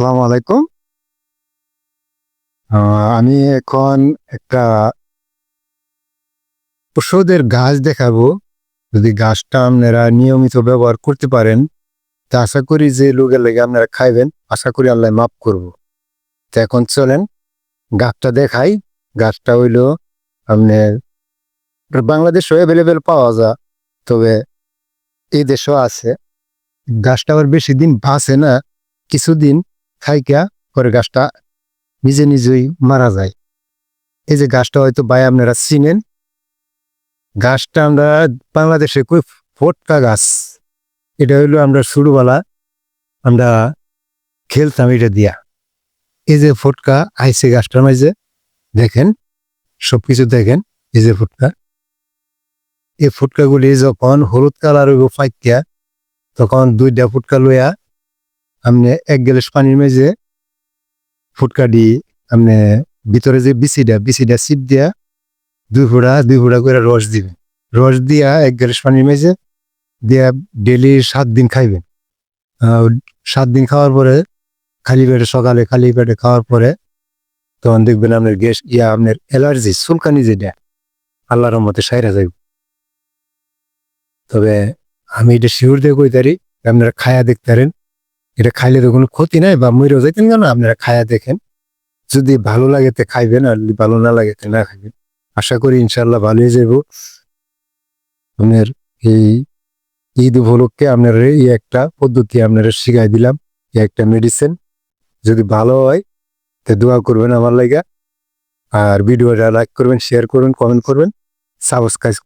আসসালামু আলাইকুম। আমি এখন একটা ওষুধের গাছ দেখাবো। যদি গাছটা আপনারা নিয়মিত ব্যবহার করতে পারেন, তা আশা করি যে লোকের লেগে আপনারা খাইবেন। আশা করি আল্লাহ মাফ করব। তো এখন চলেন, গাছটা দেখাই। গাছটা হইল আপনার বাংলাদেশও অ্যাভেলেবেল পাওয়া যায়, তবে এই দেশও আছে। গাছটা আবার বেশি দিন বাঁচে না, কিছুদিন খাইকা পরে গাছটা নিজে নিজেই মারা যায়। এই যে গাছটা হয়তো ভাই আপনারা চিনেন। গাছটা আমরা বাংলাদেশে কই ফটকা গাছ। এটা হইল আমরা ছোটবেলা আমরা খেলতাম এটা দিয়া। এই যে ফটকা আইসে গাছটার মাঝে, দেখেন, সবকিছু দেখেন, এই যে ফুটকা। এই ফুটকাগুলি যখন হলুদ কালার হইব ফাইকিয়া তখন দুইটা ফুটকা লইয়া আপনি এক গ্লাস পানির মেঝে ফুটকা দি আপনি ভিতরে যে বিচিটা বিচিটা চিপ দিয়া দুই ফোড়া দুই ফোড়া করে রস দিবেন। রস দিয়া এক গ্লাস পানির মেঝে দিয়া ডেলি সাত দিন খাইবেন। সাত দিন খাওয়ার পরে খালি পেটে, সকালে খালি পেটে খাওয়ার পরে তখন দেখবেন আপনার গ্যাস, ইয়া আপনার অ্যালার্জি, চুলকানি যেটা আল্লাহর মতে সাইরা যাইব। তবে আমি এটা শিওর দিয়ে কইতারি, আপনারা খায়া দেখতারেন। এটা খাইলে তো কোনো ক্ষতি নাই বা মরেও যাইতেন কেন? আপনারা খায়া দেখেন। যদি ভালো লাগে তে খাইবেন, আর যদি ভালো না লাগে না খাইবেন। আশা করি ইনশাল্লাহ ভালোই যাব আপনার এই ঈদ উপলক্ষে আপনার এই একটা পদ্ধতি আপনারা শিখাই দিলাম, এই একটা মেডিসিন যদি ভালো হয়, তে দোয়া করবেন আমার লাগা আর ভিডিওটা লাইক করবেন শেয়ার করবেন কমেন্ট করবেন। সাবস্ক্রাইব